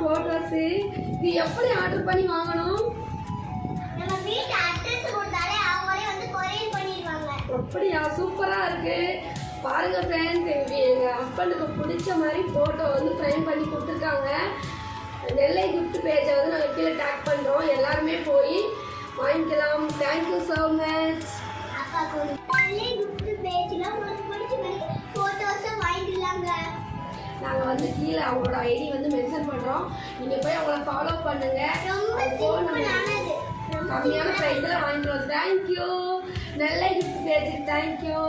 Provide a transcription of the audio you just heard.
Photos இது எப்படி order பண்ணி வாங்கணும் நம்ம வீட்டு அட்ரஸ் கொடுத்தாலே அவங்களே வந்து கொரியர் பண்ணிடுவாங்க. அப்படியா சூப்பரா இருக்கு பாருங்க ஃப்ரெண்ட்ஸ் எங்க எங்க ஹஸ்பண்டுக்கு பிடிச்ச மாதிரி போட்டோ வந்து ஃப்ரேம் பண்ணி கொடுத்துருக்காங்க. நெல்லை gift பேஜை வந்து நாங்கள் கீழே டேக் பண்ணுறோம் எல்லாருமே போய் வாங்கிக்கலாம். தேங்க்யூ ஸோ மச் நெல்லை உங்களுக்கு பிடிச்ச மாதிரி வாங்கிக்கலாங்க. நாங்கள் வந்து கீழே அவங்களோட ஐடி வந்து மென்ஷன் பண்ணுறோம் நீங்கள் போய் அவங்கள ஃபாலோ பண்ணுங்க. ரொம்ப phone number சிம்பிளானது. ரொம்ப கம்மியான. ப்ரைஸில் வாங்கிக்கலாம் தேங்க்யூ நெல்லை gift பேஜுக்கு தேங்க்யூ